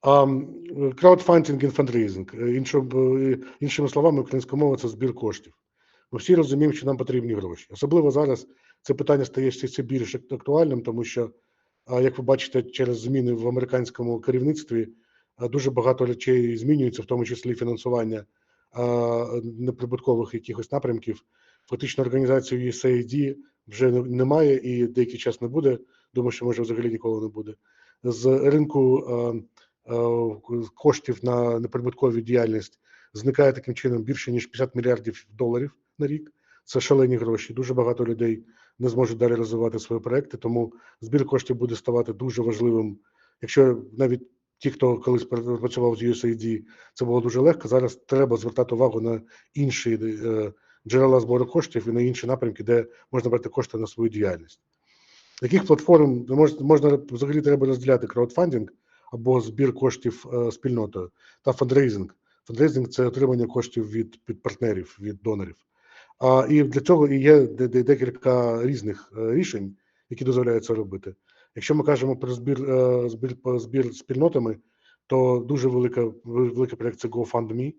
Краудфандинг і фандрейзинг. Е, е, Іншими словами, українською мовою це збір коштів. Ми всі розуміємо, що нам потрібні гроші. Особливо зараз це питання стає все більш актуальним, тому що, як ви бачите, через зміни в американському керівництві дуже багато речей змінюється, в тому числі фінансування неприбуткових якихось напрямків. Фактично організацію USAID вже немає і деякий час не буде. Думаю, що може взагалі ніколи не буде. З ринку коштів на неприбуткову діяльність зникає таким чином більше ніж 50 мільярдів доларів на рік. Це шалені гроші. Дуже багато людей не зможуть далі розвивати свої проекти. Тому збір коштів буде ставати дуже важливим. Якщо навіть ті, хто колись працював з USAID, це було дуже легко. Зараз треба звертати увагу на інші е, джерела збору коштів і на інші напрямки, де можна брати кошти на свою діяльність. Яких платформ можна, можна взагалі треба розділяти краудфандинг або збір коштів е, спільнотою та фандрейзинг. Фандрейзинг це отримання коштів від, від партнерів, від донорів. А, і для цього і є де- де- декілька різних е, рішень, які дозволяють це робити. Якщо ми кажемо про збір, е, збір, збір спільнотами, то дуже велика, великий проект це GoFundMe,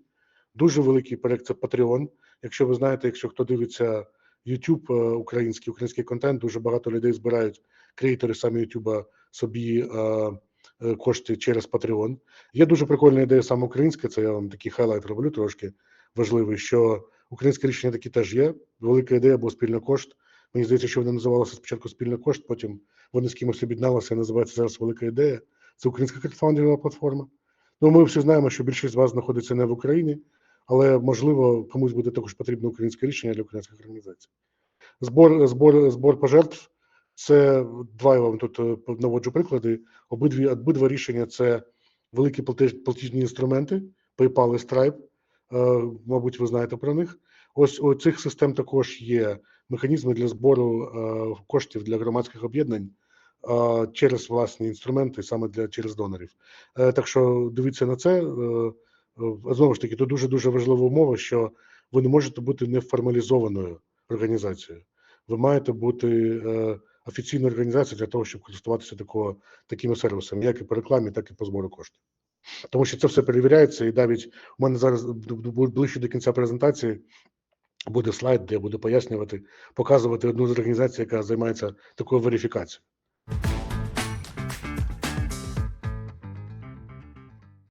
дуже великий проект це Patreon. Якщо ви знаєте, якщо хто дивиться YouTube український, український контент, дуже багато людей збирають креатори саме YouTube собі е, е, кошти через Patreon. Є дуже прикольна ідея саме українська, це я вам такий хайлайт роблю трошки важливий, що українське рішення такі теж є. Велика ідея або спільний кошт. Мені здається, що вони називалися спочатку спільний кошт, потім вони з кимось об'єдналися і називається зараз велика ідея. Це українська краудфандингова платформа. Ну, ми всі знаємо, що більшість з вас знаходиться не в Україні, але можливо комусь буде також потрібно українське рішення для українських організацій. Збор, збор, збор пожертв це два я вам тут е, наводжу приклади. Обидві обидва рішення це великі платіжні інструменти, PayPal і Stripe. Е, Мабуть, ви знаєте про них. Ось у цих систем також є механізми для збору е, коштів для громадських об'єднань через власні інструменти, саме для через донорів. Так що дивіться на це. Знову ж таки, тут дуже дуже важлива умова, що ви не можете бути неформалізованою організацією. Ви маєте бути е, організація для того, щоб користуватися такого, такими сервісами, як і по рекламі, так і по збору коштів. Тому що це все перевіряється, і навіть у мене зараз ближче до кінця презентації буде слайд, де я буду пояснювати, показувати одну з організацій, яка займається такою верифікацією.